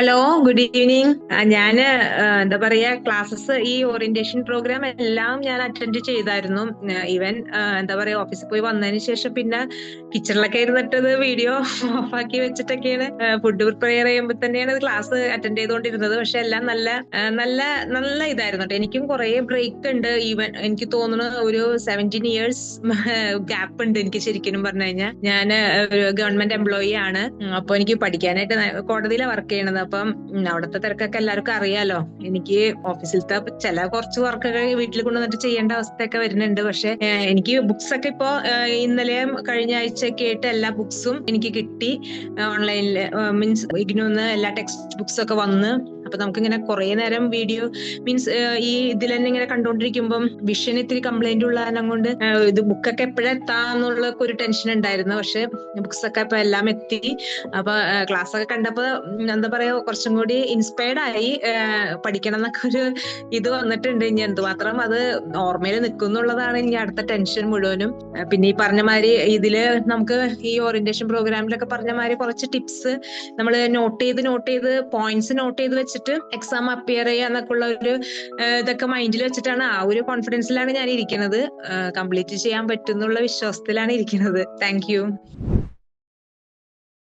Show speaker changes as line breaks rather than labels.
Hello good evening ഞാൻ എന്താ പറയാ ക്ലാസ്സസ് ഈ ഓറിയന്റേഷൻ പ്രോഗ്രാം എല്ലാം ഞാൻ അറ്റൻഡ് ചെയ്തായിരുന്നു. ഈവൻ എന്താ പറയാ ഓഫീസിൽ പോയി വന്നതിന് ശേഷം പിന്നെ കിച്ചണിലൊക്കെ ഇരുന്നിട്ടത് വീഡിയോ ഓഫാക്കി വെച്ചിട്ടൊക്കെയാണ്. ഫുഡ് പ്രിപ്പയർ ചെയ്യുമ്പോൾ തന്നെയാണ് ക്ലാസ് അറ്റൻഡ് ചെയ്തുകൊണ്ടിരുന്നത് പക്ഷെ എല്ലാം നല്ല നല്ല നല്ല ഇതായിരുന്നു എനിക്കും കുറെ ബ്രേക്ക് ഉണ്ട്. ഈവൻ എനിക്ക് തോന്നുന്നു ഒരു സെവന്റീൻ ഇയേഴ്സ് ഗ്യാപ്പ് ഉണ്ട് എനിക്ക് ശരിക്കും പറഞ്ഞു കഴിഞ്ഞാൽ ഞാൻ ഒരു ഗവൺമെന്റ് എംപ്ലോയി ആണ്. അപ്പോൾ അപ്പൊ എനിക്ക് പഠിക്കാനായിട്ട് കോടതിയിലെ വർക്ക് ചെയ്യണത്. അപ്പം അവിടുത്തെ തിരക്കൊക്കെ എല്ലാവർക്കും അറിയാലോ. എനിക്ക് ഓഫീസിലത്തെ ചില കുറച്ച് വർക്കൊക്കെ വീട്ടിൽ കൊണ്ടുവന്നിട്ട് ചെയ്യേണ്ട അവസ്ഥയൊക്കെ വരുന്നുണ്ട്. പക്ഷെ എനിക്ക് ബുക്സ് ഒക്കെ ഇപ്പോ ഇന്നലെയും കഴിഞ്ഞ ആഴ്ചയൊക്കെ ആയിട്ട് എല്ലാ ബുക്സും എനിക്ക് കിട്ടി. ഓൺലൈനിൽ മീൻസ് ഇഗ്നോന്ന് എല്ലാ ടെക്സ്റ്റ് ബുക്സ് ഒക്കെ വന്ന്. അപ്പൊ നമുക്ക് ഇങ്ങനെ കുറെ നേരം വീഡിയോ മീൻസ് ഈ ഇതിൽ തന്നെ ഇങ്ങനെ കണ്ടുകൊണ്ടിരിക്കുമ്പം വിഷൻ ഇത്തിരി കംപ്ലൈന്റ് ഉള്ള കൊണ്ട് ഇത് ബുക്കൊക്കെ എപ്പോഴെത്താന്നുള്ള ഒരു ടെൻഷൻ ഉണ്ടായിരുന്നു. പക്ഷെ ബുക്സ് ഒക്കെ ഇപ്പൊ എല്ലാം എത്തി. അപ്പൊ ക്ലാസ് ഒക്കെ കണ്ടപ്പോ എന്താ പറയാ കുറച്ചും കൂടി ഇൻസ്പയർഡ് ആയി പഠിക്കണം എന്നൊക്കെ ഒരു ഇത് വന്നിട്ടുണ്ട്. ഇനി എന്തുമാത്രം അത് ഓർമ്മയിൽ നിൽക്കുന്നുള്ളതാണ് ഇനി അടുത്ത ടെൻഷൻ മുഴുവനും. പിന്നെ ഈ പറഞ്ഞ മാതിരി ഇതിൽ നമുക്ക് ഈ ഓറിയന്റേഷൻ പ്രോഗ്രാമിലൊക്കെ പറഞ്ഞ മാതിരി കുറച്ച് ടിപ്സ് നമ്മൾ നോട്ട് ചെയ്ത് നോട്ട് ചെയ്ത് പോയിന്റ്സ് നോട്ട് ചെയ്ത് വെച്ചിട്ട് എക്സാം അപ്പിയർ ചെയ്യുക എന്നൊക്കെ ഉള്ള ഒരു ഇതൊക്കെ മൈൻഡിൽ വെച്ചിട്ടാണ് ആ ഒരു കോൺഫിഡൻസിലാണ് ഞാൻ ഇരിക്കുന്നത് കംപ്ലീറ്റ് ചെയ്യാൻ പറ്റും എന്നുള്ള വിശ്വാസത്തിലാണ് ഇരിക്കുന്നത്. Thank you